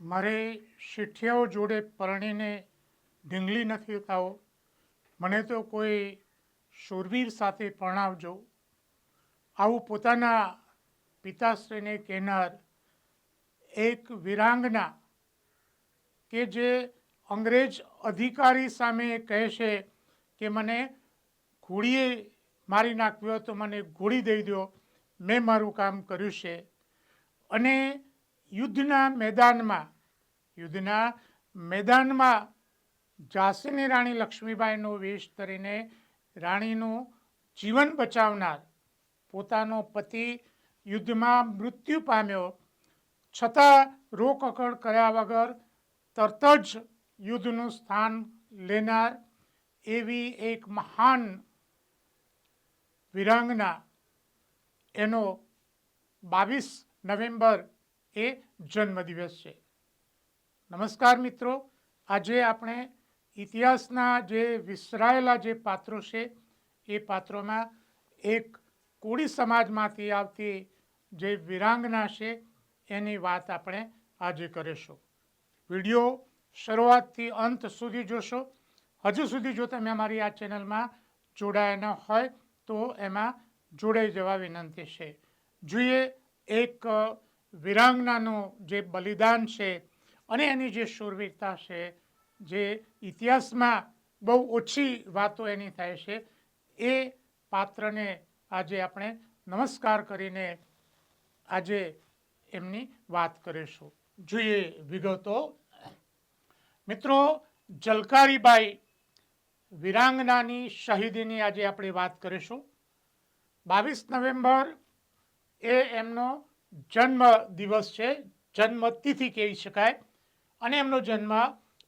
મારે શીઠિયાઓ જોડે પરણીને ઢીંગલી નથી થાવો મને તો કોઈ શૂરવીર સાથે પરણાવજો. આવું પોતાના પિતાશ્રીને કહેનાર એક વિરાંગના કે જે અંગ્રેજ અધિકારી સામે કહે છે કે મને ઘોડીએ મારી નાખ્યો તો મને ઘોડી દઈ દો મેં મારું કામ કર્યું છે. અને યુદ્ધના મેદાનમાં યુદ્ધના મેદાનમાં ઝાંસીની રાણી લક્ષ્મીબાઈનો વેશ ધરીને રાણીનું જીવન બચાવનાર પોતાનો પતિ યુદ્ધમાં મૃત્યુ પામ્યો. છતાં રોકકળ કર્યા વગર તરત જ યુદ્ધનું સ્થાન લેનાર એવી એક મહાન વિરાંગના એનો બાવીસ નવેમ્બર એ જન્મદિવસ છે. નમસ્કાર મિત્રો, આજે આપણે ઇતિહાસના જે વિસરાયેલા જે પાત્રો છે, એ પાત્રોમાં એક કોળી સમાજમાંથી આવતી જે વિરાંગના છે, એની વાત આપણે આજે કરીશું. વીડિયો શરૂઆતથી અંત સુધી જોશો. હજુ સુધી જો તમે અમારી આ ચેનલમાં જોડાયા ન હોય, તો એમાં જોડાઈ જવા વિનંતી છે. જોઈએ એક વિરાંગનાનું જે બલિદાન છે અને એની જે શૂરવીરતા છે, જે ઇતિહાસમાં બહુ ઓછી વાતો એની થાય છે, એ પાત્રને આજે આપણે નમસ્કાર કરીને આજે એમની વાત કરીશું. જોઈએ વિગતો. મિત્રો, જલકારીબાઈ વિરાંગનાની શહીદીની આજે આપણે વાત કરીશું. બાવીસ નવેમ્બર એ એમનો જન્મ દિવસ છે, જન્મતિથિ કહી શકાય. અને એમનો જન્મ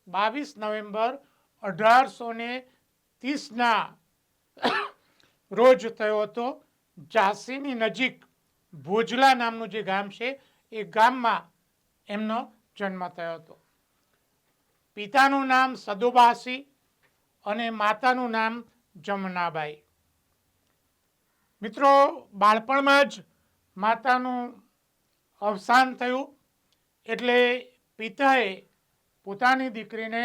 બાવીસ નવેમ્બર અઢારસો ને ત્રીસના રોજ થયો હતો. ઝાંસીની નજીક ભોજલા નામનું જે ગામ છે, એ ગામમાં એમનો જન્મ થયો હતો. પિતાનું નામ સદુબાસી અને માતાનું નામ જમનાબાઈ. મિત્રો, બાળપણમાં જ માતાનું અવસાન થયું. એટલે પિતાએ પોતાની દીકરીને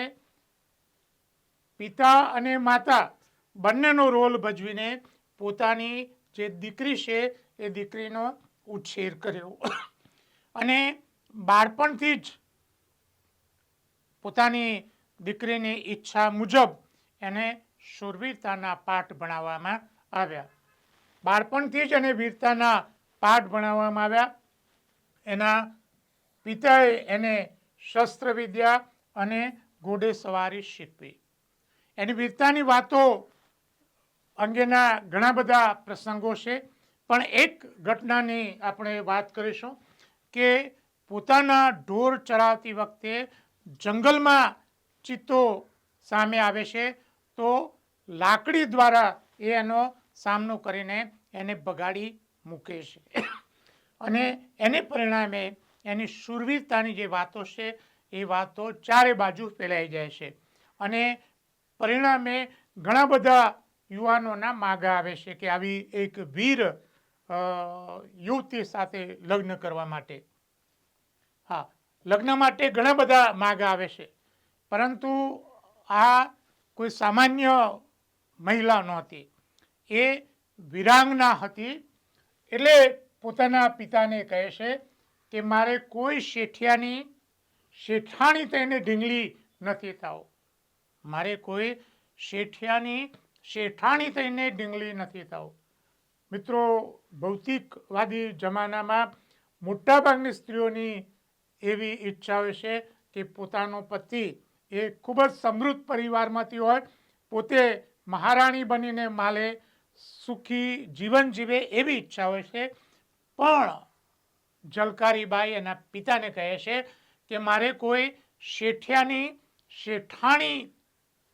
પિતા અને માતા બંનેનો રોલ ભજવીને પોતાની જે દીકરી છે એ દીકરીનો ઉછેર કર્યો. અને બાળપણથી જ પોતાની દીકરીની ઈચ્છા મુજબ એને શૂરવીરતાના પાઠ ભણાવવામાં આવ્યા. બાળપણથી જ એને વીરતાના પાઠ ભણાવવામાં આવ્યા. એના પિતાએ એને શસ્ત્રવિદ્યા અને અને ઘોડેસવારી શીખવી. એની વીરતાની વાતો અંગેના ઘણા બધા પ્રસંગો છે, પણ એક ઘટનાની આપણે વાત કરીશું કે પોતાના ઢોર ચરાવતી વખતે જંગલમાં ચિત્તો સામે આવે છે, તો લાકડી દ્વારા એ એનો સામનો કરીને એને બગાડી મૂકે છે. અને એને પરિણામે એની સુરવીરતાની જે વાતો છે, એ વાતો ચારે બાજુ ફેલાઈ જાય છે. અને પરિણામે ઘણા બધા યુવાનોના માગા આવે છે કે આવી એક વીર યુવતી સાથે લગ્ન કરવા માટે. હા, લગ્ન માટે ઘણા બધા માગા આવે છે. પરંતુ આ કોઈ સામાન્ય મહિલા નહોતી. એ વિરાંગના હતી. એટલે પોતાના પિતાને કહે છે કે મારે કોઈ શેઠિયાની શેઠાણી થઈને ઢીંગલી નથી થાવ. મારે કોઈ શેઠિયાની શેઠાણી થઈને ઢીંગલી નથી થાવ. મિત્રો, ભૌતિકવાદી જમાનામાં મોટાભાગની સ્ત્રીઓની એવી ઈચ્છા હોય છે કે પોતાનો પતિ એ ખૂબ જ સમૃદ્ધ પરિવારમાંથી હોય, પોતે મહારાણી બનીને માલે સુખી જીવન જીવે એવી ઈચ્છા હોય છે પણ જલકારીબાઈ એના પિતાને કહે છે કે મારે કોઈ શેઠિયાની શેઠાણી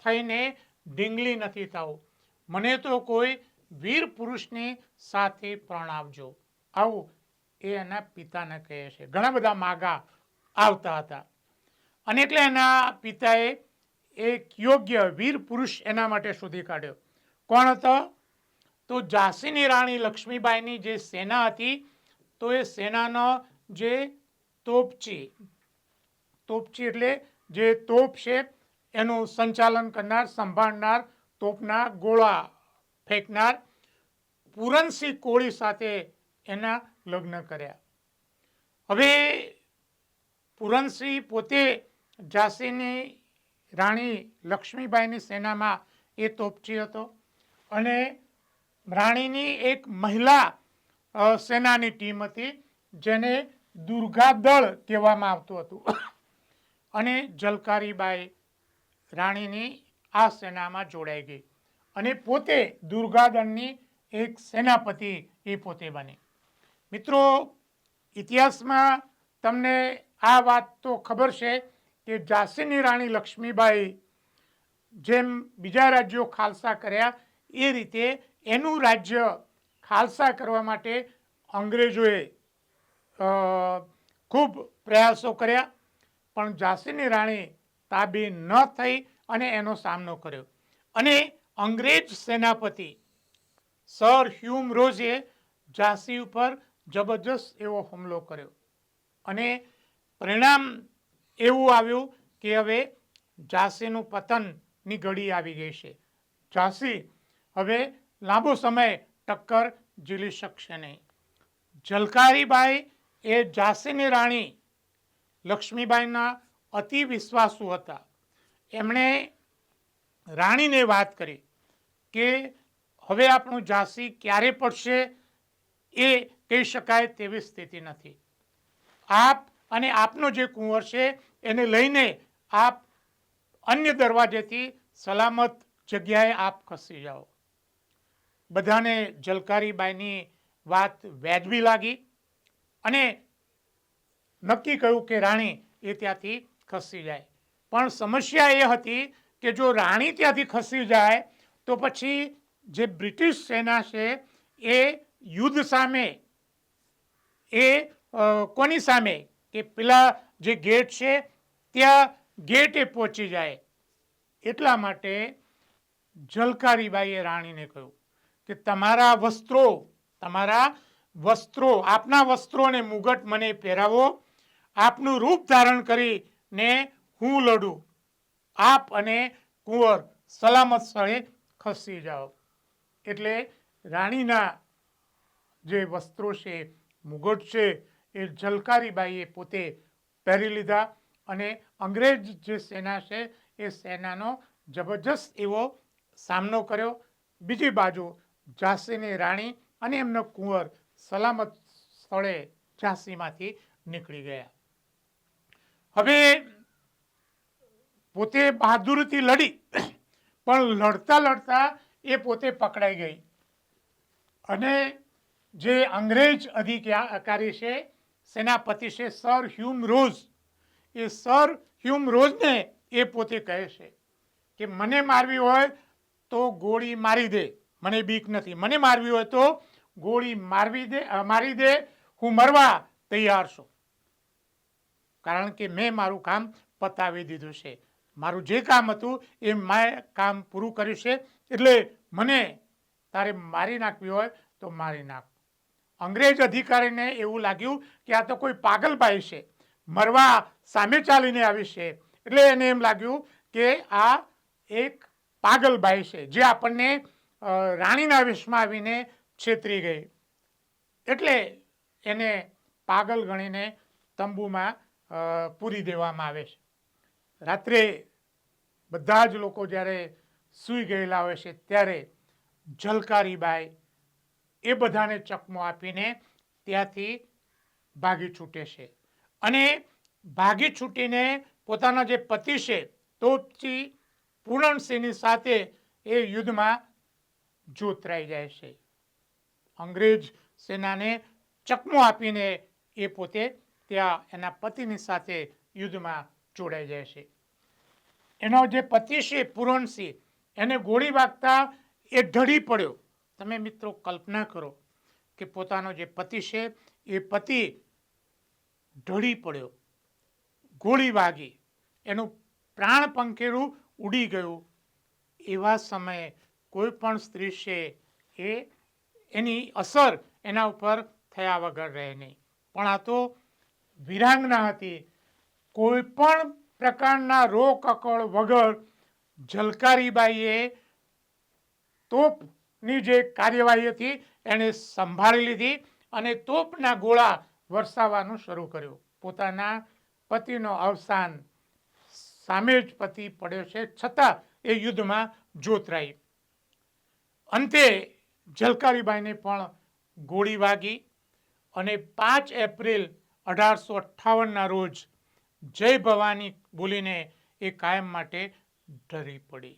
થઈને ઢીંગલી નથી થવું. મને તો કોઈ વીર પુરુષની સાથે પ્રણાવજો. આવું એ એના પિતાને કહે છે. ઘણા બધા માગા આવતા હતા. અને એટલે એના પિતાએ એક યોગ્ય વીર પુરુષ એના માટે શોધી કાઢ્યો. કોણ હતો? તો ઝાંસીની રાણી લક્ષ્મીબાઈની જે સેના હતી તો એ સેનાનો જે તોપચી તોપચી એટલે જે તોપ છે, એનું સંચાલન કરનાર, સંભાળનાર તોપના ગોળા ફેંકનાર પુરનસિંહ કોળી સાથે એના લગ્ન કર્યા. હવે પુરનસિંહ પોતે ઝાંસીની રાણી લક્ષ્મીબાઈની સેનામાં એ તોપચી હતો અને રાણીની એક મહિલા સેનાની ટીમ હતી, જેને દુર્ગા દળ કહેવામાં આવતું હતું. અને જલકારીબાઈ રાણીની આ સેનામાં જોડાઈ ગઈ અને પોતે દુર્ગાદળની એક સેનાપતિ એ પોતે બની. મિત્રો, ઇતિહાસમાં તમને આ વાત તો ખબર છે કે ઝાંસીની રાણી લક્ષ્મીબાઈ જેમ બીજા રાજ્યો ખાલસા કર્યા, એ રીતે એનું રાજ્ય ખાલસા કરવા માટે અંગ્રેજોએ ખૂબ પ્રયાસો કર્યા, પણ ઝાંસીની રાણી તાબી ન થઈ અને એનો સામનો કર્યો. અને અંગ્રેજ સેનાપતિ સર હ્યુમ રોઝે ઝાંસી ઉપર જબરજસ્ત એવો હુમલો કર્યો. અને પરિણામ એવું આવ્યું કે હવે ઝાંસીનું પતનની ઘડી આવી ગઈ છે. ઝાંસી હવે લાંબો સમય ટક્કર ઝીલી શકશે નહીં. જલકારીબાઈ એ ઝાંસીની રાણી, લક્ષ્મીબાઈના અતિ વિશ્વાસુ હતા. એમણે રાણીને વાત કરી કે, હવે આપણું ઝાંસી ક્યારે પડશે એ કહી શકાય તેવી સ્થિતિ નથી. આપ અને આપનો જે કુંવર છે એને લઈને આપ અન્ય દરવાજેથી સલામત જગ્યાએ આપ ખસી જાઓ. બધાને જલકારીબાઈની વાત વ્યાજબી લાગી અને નક્કી કહ્યું કે રાણી એ ત્યાંથી ખસી જાય. પણ સમસ્યા એ હતી કે જો રાણી ત્યાંથી ખસી જાય, તો પછી જે બ્રિટિશ સેના છે એ યુદ્ધ સામે, એ કોની સામે? કે પેલા જે ગેટ છે, ત્યાં ગેટે પહોંચી જાય. એટલા માટે જલકારીબાઈએ રાણીને કહ્યું કે તમારા વસ્ત્રો તમારા વસ્ત્રો, આપના વસ્ત્રો અને મુગટ મને પહેરાવો. આપનું રૂપ ધારણ કરીને હું લડું. આપ અને કુંવર સલામત સ્થળે ખસી જાઓ. એટલે રાણીના જે વસ્ત્રો છે, મુગટ છે, એ જલકારીબાઈએ પોતે પહેરી લીધા અને અંગ્રેજ જે સેના છે, એ સેનાનો જબરજસ્ત એવો સામનો કર્યો. બીજી બાજુ ઝાંસીની રાણી અને એમનો કુંવર સલામત સ્થળે ઝાંસીમાંથી નીકળી ગયા. હવે પોતે બહાદુરથી લડી, પણ લડતા લડતા એ પોતે પકડાઈ ગઈ. અને જે અંગ્રેજ અધિકારી છે, સેનાપતિ છે, સર હ્યુમ રોઝ, એ સર હ્યુમ રોઝને એ પોતે કહે છે કે, મને મારવી હોય તો ગોળી મારી દે. મને બીક નથી. મને મારવી હોય તો ગોળી મારવી દે મારી દે, હું મરવા તૈયાર છું. કારણ કે મેં મારું કામ પતાવી દીધું છે. મારું જે કામ હતું એ મેં કામ પૂરું કર્યું છે. એટલે મને તારે મારી નાખવી હોય તો મારી નાખ. અંગ્રેજ અધિકારીને એવું લાગ્યું કે આ તો કોઈ પાગલભાઈ છે. મરવા સામે ચાલીને આવી છે. એટલે એને એમ લાગ્યું કે આ એક પાગલભાઈ છે. જે આપણને રાણીના વેશમાં આવીને છેતરી ગઈ. એટલે એને પાગલ ગણીને તંબુમાં પૂરી દેવામાં આવે છે. રાત્રે બધા જ લોકો જ્યારે સૂઈ ગયેલા હોય છે, ત્યારે જલકારીબાઈ એ બધાને ચકમો આપીને ત્યાંથી ભાગી છૂટે છે. અને ભાગી છૂટીને પોતાના જે પતિ છે તોપચી પૂરણસિંહની સાથે એ યુદ્ધમાં જોતરાઈ જાય છે અંગ્રેજ સેનાને ચકમો આપીને એ પોતે ત્યાં એના પતિની સાથે યુદ્ધમાં જોડાઈ જાય છે એનો જે પતિ છે પૂરણસિંહ એને ગોળી વાગતા એ ઢળી પડ્યો. તમે મિત્રો કલ્પના કરો કે પોતાનો જે પતિ છે, એ પતિ ઢળી પડ્યો. ગોળી વાગી. એનું પ્રાણ પંખેરું ઉડી ગયું. એવા સમયે કોઈ પણ સ્ત્રી છે, એ એની અસર એના ઉપર થયા વગર રહે નહીં. પણ આ તો વિરાંગના હતી. કોઈ પણ પ્રકારના રોકકળ વગર ઝલકારીબાઈએ તોપની જે કાર્યવાહી હતી, એણે સંભાળી લીધી અને તોપના ગોળા વરસાવવાનું શરૂ કર્યું. પોતાના પતિનો અવસાન સામે જ પતિ પડ્યો છે, છતાં એ યુદ્ધમાં જોતરાઈ. અંતે જલકારીબાઈને પણ ગોળી વાગી અને પાંચ એપ્રિલ અઢારસો અઠ્ઠાવનના રોજ જય ભવાની બોલીને એ કાયમ માટે ઢરી પડી.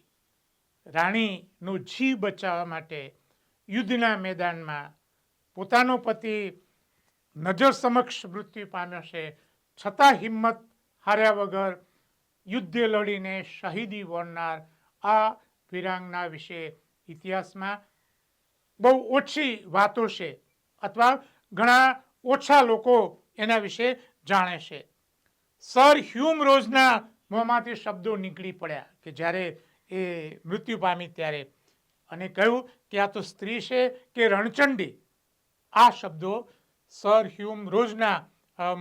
રાણીનું જીવ બચાવવા માટે યુદ્ધના મેદાનમાં પોતાનો પતિ નજર સમક્ષ મૃત્યુ પામ્યો છે. છતાં હિંમત હાર્યા વગર યુદ્ધ લડીને શહીદી વણનાર આ વિરાંગના વિશે ઇતિહાસમાં બહુ ઓછી વાતો છે અથવા ઘણા ઓછા લોકો એના વિશે જાણે છે. સર હ્યુમ રોઝના મોંમાંથી શબ્દો નીકળી પડ્યા કે જ્યારે એ મૃત્યુ પામી ત્યારે અને કહ્યું કે આ તો સ્ત્રી છે કે રણચંડી. આ શબ્દો સર હ્યુમ રોઝના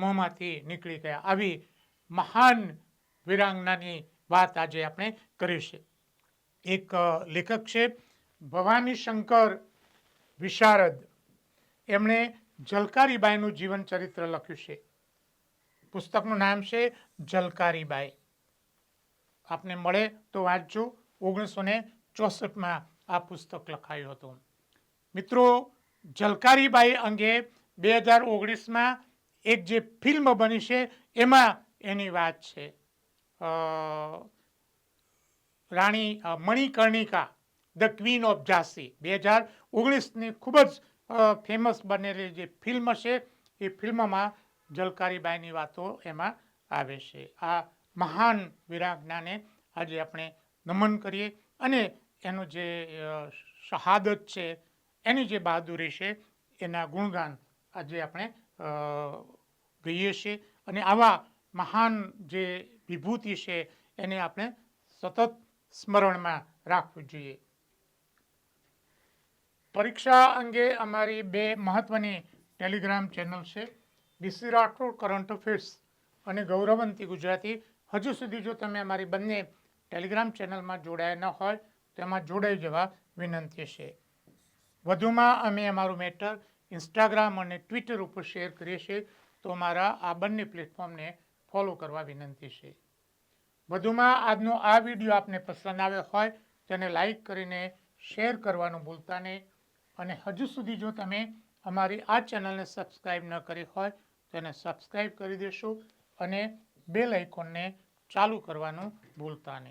મોંમાંથી નીકળી ગયા. આવી મહાન વિરાંગનાની વાત આજે આપણે કરી છે. એક લેખક છે ભવાની શંકર વિશારદ. એમણે જલકારીબાઈનું જીવન ચરિત્ર લખ્યું છે. પુસ્તકનું નામ છે જલકારીબાઈ. આપને મળે તો વાંચજો. ઓગણીસો ને ચોસઠમાં આ પુસ્તક લખાયું હતું. મિત્રો, જલકારીબાઈ અંગે બે હજાર ઓગણીસમાં એક જે ફિલ્મ બની છે, એમાં એની વાત છે. રાણી Manikarnika. The queen of Jhansi. બે હજાર ઓગણીસની ખૂબ જ ફેમસ બનેલી જે ફિલ્મ છે, એ ફિલ્મમાં જલકારીબાઈની વાતો એમાં આવે છે. આ મહાન વીરાંગનાને આજે આપણે નમન કરીએ અને એનું જે શહાદત છે, એની જે બહાદુરી છે, એના ગુણગાન આજે આપણે ગઈએ છીએ અને આવા મહાન જે વિભૂતિ છે, એને આપણે સતત સ્મરણમાં રાખવું જોઈએ. પરીક્ષા અંગે અમારી બે મહત્વની ટેલિગ્રામ ચેનલ છે. ડીસી રાઠોડ, કરંટ અફેર્સ અને ગૌરવંતી ગુજરાતી. હજુ સુધી જો તમે અમારી બંને ટેલિગ્રામ ચેનલમાં જોડાયા ન હોય, તો એમાં જોડાઈ જવા વિનંતી છે. વધુમાં અમે અમારું મેટર ઇન્સ્ટાગ્રામ અને ટ્વિટર ઉપર શેર કરીએ છીએ, તો અમારા આ બંને પ્લેટફોર્મને ફોલો કરવા વિનંતી છે. વધુમાં આજનો આ વીડિયો આપને પસંદ આવ્યો હોય, તેને લાઈક કરીને શેર કરવાનું ભૂલતા નહીં. અને હજુ સુધી જો તમે અમારી આ ચેનલને સબસ્ક્રાઈબ ન કરી હોય, તો એને સબસ્ક્રાઈબ કરી દેશો અને બેલ આઇકોનને ચાલુ કરવાનું ભૂલતા નહીં.